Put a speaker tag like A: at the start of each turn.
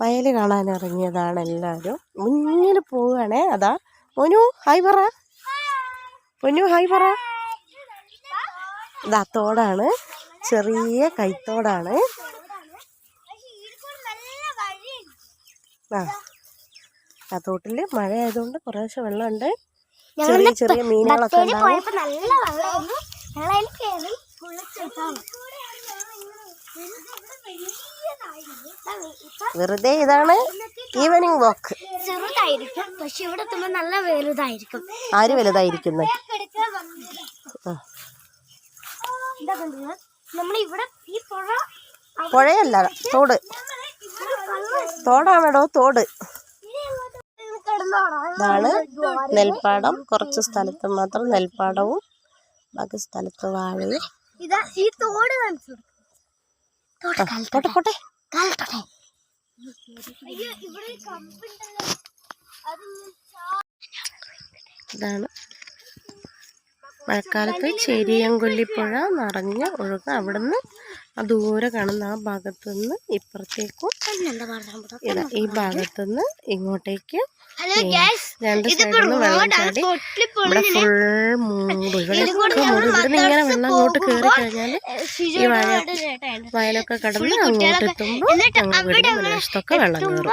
A: വയൽ കാണാൻ ഇറങ്ങിയതാണ് എല്ലാവരും. മുന്നിൽ പോവുകയാണേ. അതാ. പൊന്നു ഹായ് പറ. പൊന്നു ഹായ് പറ. ഇതാ തോടാണ്. ചെറിയ കൈത്തോടാണ്. ആ. ആ തോട്ടിൽ മഴ ആയതുകൊണ്ട് കുറേശ്ശെ വെള്ളമുണ്ട്. ചെറിയ ചെറിയ മീനുകളൊക്കെ ഉണ്ടാവും. വെറുതെ ഇതാണ് ഈവനിങ് വാക്ക്.
B: ചെറുതായിരിക്കും. പക്ഷെ ഇവിടെ എത്തുമ്പോ നല്ല വലുതായിരിക്കും.
A: ആര് വലുതായിരിക്കുന്നത്
B: നമ്മൾ ഇവിടെ ഈ പുഴ
A: പുഴയല്ല തോട്. തോടാണോ തോട്. ഇതാണ് നെൽപ്പാടം. കുറച്ച് സ്ഥലത്ത് മാത്രം നെൽപ്പാടവും ബാക്കി സ്ഥലത്ത് വാഴയും.
B: ഇതാ ഈ തോട് കാണിച്ചു
A: പോട്ടെ പോട്ടെ.
B: അയ്യോ ഇവിടെ ഒരു കമ്പുണ്ടല്ലോ അത്
A: ഇതാണ്. മഴക്കാലത്ത് ചെരിയങ്കൊല്ലിപ്പുഴ നിറഞ്ഞ് ഒഴുക അവിടുന്ന് ആ ദൂരെ കാണുന്ന ആ ഭാഗത്തു നിന്ന് ഇപ്പുറത്തേക്കും ഇതാ ഈ ഭാഗത്തു നിന്ന് ഇങ്ങോട്ടേക്ക് രണ്ട് സൈഡിൽ നിന്ന് വെള്ളം ചാടി. ഇവിടെ ഫുൾ മൂടും ഇവിടെ ഇവിടെ നിന്ന് ഇങ്ങനെ വെള്ളം അങ്ങോട്ട് കയറി കഴിഞ്ഞാൽ ഈ വയ വയലൊക്കെ കടന്ന് അങ്ങോട്ട് എത്തുമ്പോൾ അങ്ങോട്ട് മുൻവശത്തൊക്കെ വെള്ളം കയറും